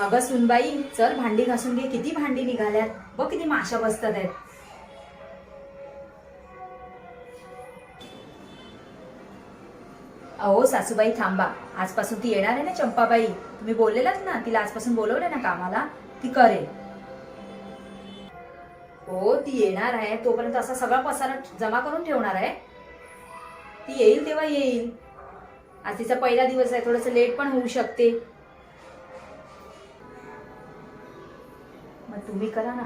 अगं सुनबाई चल भांडी घासून घे. किती भांडी निघाल्यात? बघ किती माशा बसतात आहेत. अहो सासूबाई थांबा. आजपासून ती येणार आहे ना चंपाबाई? तुम्ही बोललेलात ना तिला आजपासून बोलवलं ना कामाला? ती करेल. हो ती येणार आहे. तोपर्यंत असा सगळा पसारा जमा करून ठेवणार आहे. ती येईल तेव्हा येईल. आज तिचा पहिला दिवस आहे. थोडस लेट पण होऊ शकते. मग तुम्ही करा ना.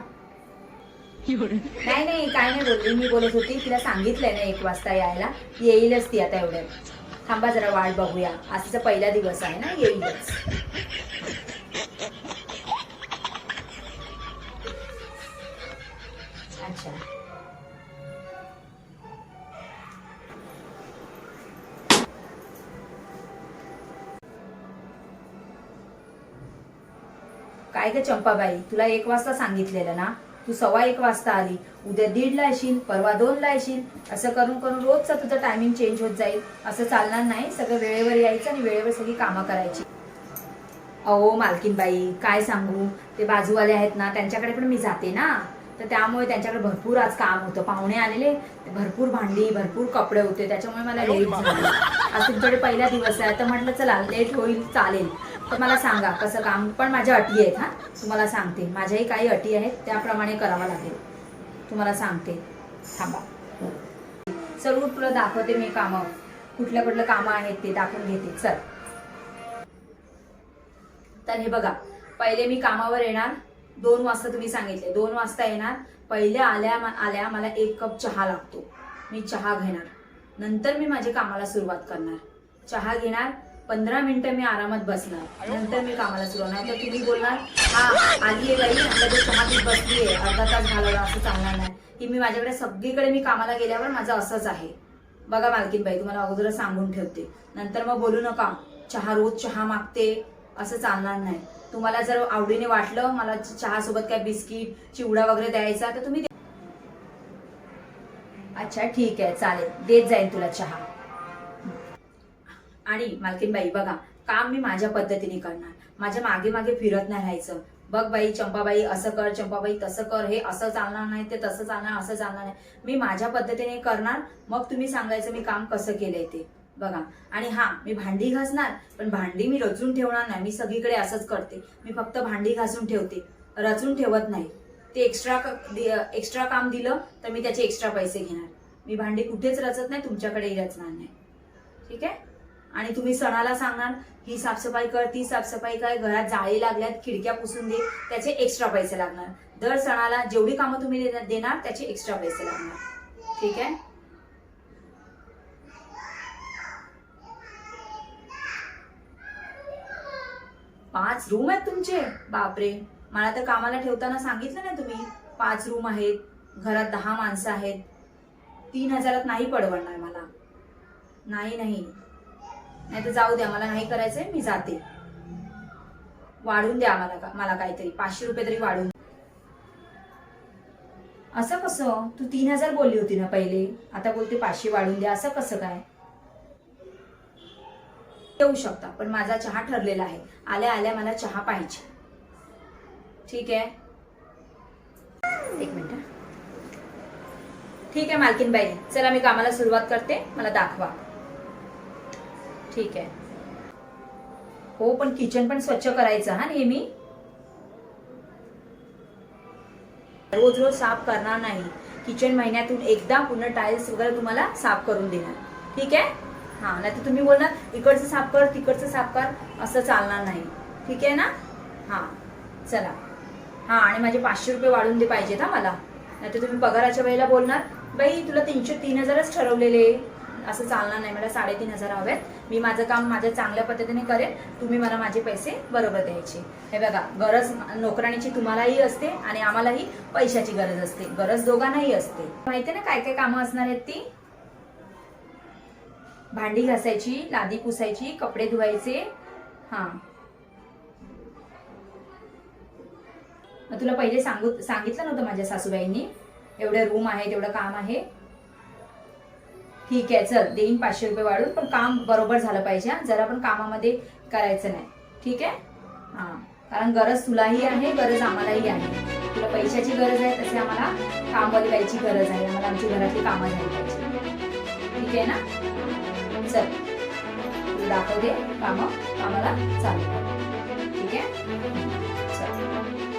नाही नाही काय नाही बोलली. मी बोलत होती तिला सांगितलंय ना एक वाजता यायला. येईलच ती आता एवढ्यात थांबा जरा वाट बघूया. आज तिचा पहिला दिवस आहे ना येईलच. अच्छा. काय ग चंपाबाई तुला एक वाजता सांगितलेलं ना? तू सव्वा एक वाजता आली उद्या दीडला येशील परवा दोनला येशील असं करून करून रोजचं तुझं टायमिंग चेंज होत जाईल. असं चालणार नाही सगळं वेळेवर यायचं आणि वेळेवर सगळी कामं करायची. अहो मालकीनबाई काय सांगू? ते बाजूवाले आहेत ना त्यांच्याकडे पण मी जाते ना. तर त्यामुळे त्यांच्याकडे भरपूर आज काम होतं. पाहुणे आलेले भरपूर भांडी भरपूर कपडे होते त्याच्यामुळे मला लेट झालं. आज तुमच्याकडे पहिला दिवस आहे तर म्हटलं चला लेट होईल चालेल. तर मला सांगा कसं काम? पण माझ्या अटी आहेत हां. तुम्हाला सांगते. माझ्याही काही अटी आहेत त्याप्रमाणे करावं लागेल. तुम्हाला सांगते. थांबा. सर उठ तुला दाखवते मी कामं. कुठल्या कुठलं कामं आहेत ते दाखवून घेते. चल. तर हे बघा पहिले मी कामावर येणार. दोन वाजता तुम्ही सांगितले. दोन वाजता येणार. पहिले आल्या आल्या मला एक कप चहा लागतो. मी चहा घेणार. नंतर मी माझ्या कामाला सुरुवात करणार. चहा घेणार. पंधरा मिनिटं मी आरामात बसणार. नंतर मी कामाला सुरू नाही तर तुम्ही बोलणार हा आली आहे बाई आणि चहा पीत बसली आहे. अर्धा तास घालवला असं चालणार नाही. की मी माझ्याकडे सगळीकडे मी कामाला गेल्यावर माझं असंच आहे. बघा मालकीन बाई तुम्हाला अगोदर सांगून ठेवते. नंतर मग बोलू नका चहा रोज चहा मागते. असं चालणार नाही. तुम्हाला जर आवडीने वाटलं मला चहा सोबत काय बिस्किट चिवडा वगैरे द्यायचा तर तुम्ही अच्छा ठीक आहे चालेल. देत जाईल तुला चहा. आणि मालकीनबाई बघा काम मी माझ्या पद्धतीने करणार. माझ्या मागे मागे फिरत नाही राहायचं. बघ बाई चंपाबाई असं कर चंपाबाई तसं कर हे असं चालणार नाही ते तसं चालणार असं चालणार नाही. मी माझ्या पद्धतीने करणार मग तुम्ही सांगायचं मी काम कसं केलंय ते. बघा. आणि हा मी भांडी घासणार पण भांडी मी रचून ठेवणार नाही. मी सगळीकडे असंच करते. मी फक्त भांडी घासून ठेवते. रचून ठेवत नाही. ते एक्स्ट्रा एक्स्ट्रा काम दिलं तर मी त्याचे एक्स्ट्रा पैसे घेणार. मी भांडी कुठेच रचत नाही तुमच्याकडेही रचणार नाही. ठीक आहे? आणि तुम्ही सणाला सांगणार ही साफसफाई कर ती साफसफाई कर घरात जाळी लागल्यात खिडक्या पुसून दे त्याचे एक्स्ट्रा पैसे लागणार. दर सणाला जेवढी कामं तुम्ही देणार- देणार त्याचे एक्स्ट्रा पैसे लागणार. ठीक आहे? पाच रूम आहेत तुमचे? बापरे. मला तर कामाला ठेवताना सांगितलं ना तुम्ही. पाच रूम आहेत घरात दहा माणसं आहेत. तीन हजारात नाही पडवणार मला. नाही नाही. नाही तर जाऊ द्या मला नाही करायचंय मी जाते. वाढून द्या मला का मला काहीतरी. पाचशे रुपये तरी वाढून असं कसं? तू तीन हजार बोलली होती ना पहिले. आता बोलते पाचशे वाढून द्या. असं कसं काय? येऊ शकता पण माझा चहा ठरलेला आहे. आल्या आल्या मला चहा पाहिजे. ठीक आहे? एक मिनिट ठीक आहे मालकीनबाई. चला मी कामाला सुरुवात करते. मला दाखवा. ठीक आहे. हो पण किचन पण स्वच्छ करायचं हा नेहमी. रोज रोज साफ करणार नाही. किचन महिन्यातून एकदा पूर्ण टाईल्स वगैरे तुम्हाला साफ करून देणार. ठीक आहे? हा नाही तर तुम्ही बोलणार इकडचं साफ कर तिकडचं साफ कर असं चालणार नाही. ठीक आहे ना? हा चला. हा आणि माझे पाचशे रुपये वाढून दे पाहिजेत हा मला. नाही तर तुम्ही पगाराच्या वेळेला बोलणार बाई तुला तीनशे तीन हजारच ठरवलेले. असं चालणार नाही मला साडेतीन हजार हवेत. मी माझं काम माझ्या चांगल्या पद्धतीने करेन तुम्ही मला माझे पैसे बरोबर द्यायचे. हे बघा गरज नोकराणीची तुम्हालाही असते आणि आम्हालाही पैशाची गरज असते. गरज दोघांनाही असते. माहितीये ना काय काय कामं असणार आहेत ती? भांडी घासायची लादी पुसायची कपडे धुवायचे. हा. तुला पहिले सांगू सांगितलं नव्हतं माझ्या सासूबाईंनी? एवढं रूम आहे तेवढं काम आहे. ठीक आहे चल. देईन पाचशे रुपये वाढून पण काम बरोबर झालं पाहिजे हा. जरा पण कामामध्ये करायचं नाही. ठीक आहे? हां. कारण गरज तुलाही आहे गरज आम्हालाही आहे. तुला पैशाची गरज आहे तसे आम्हाला कामवाली बाईची गरज आहे. आम्हाला आमची घरातली कामं झाली पाहिजे. ठीक आहे ना? चल. तू दाखव दे कामं आम्हाला चालू ठीक आहे? चल.